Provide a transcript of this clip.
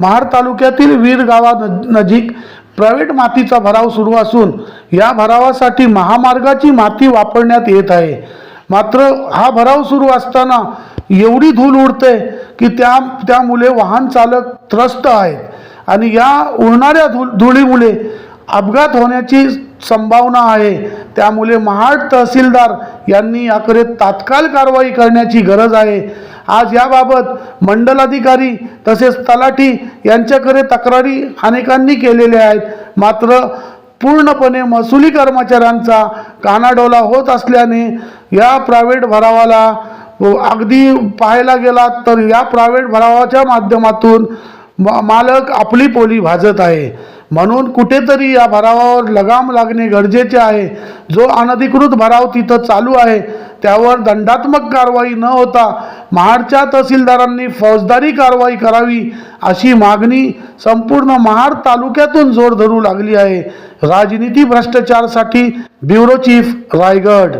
महाड तालुक्यातील वीर गावा न- नजीक प्रायव्हेट मातीचा भराव सुरू असून या भरावासाठी महामार्गाची माती वापरण्यात येत आहे. मात्र हा भराव सुरू असताना एवढी धूल उडते की त्या त्यामुळे वाहन चालक त्रस्त आहेत आणि या उडणाऱ्या धू धुळीमुळे अपघात होण्याची संभावना आहे. त्यामुळे महाड तहसीलदार यांनी याकडे तात्काळ कारवाई करण्याची गरज आहे. आज याबाबत मंडलाधिकारी तसेच तलाठी यांच्याकडे तक्रारी अनेकांनी केलेल्या आहेत. मात्र पूर्णपणे महसुली कर्मचाऱ्यांचा कानाडोला होत असल्याने या प्रायव्हेट भरावाला अगदी पाहायला गेलात तर या प्रायव्हेट भरावाच्या माध्यमातून म- मालक आपली पोली भाजत आहे. म्हणून कुठेतरी या भरावावर लगाम लागणे गरजेचे आहे. जो अनधिकृत भराव तिथं चालू आहे त्यावर दंडात्मक कारवाई न होता महाडच्या तहसीलदारांनी फौजदारी कारवाई करावी अशी मागणी संपूर्ण महाड तालुक्यातून जोर धरू लागली आहे. राजनीती भ्रष्टाचारसाठी ब्युरो चीफ रायगड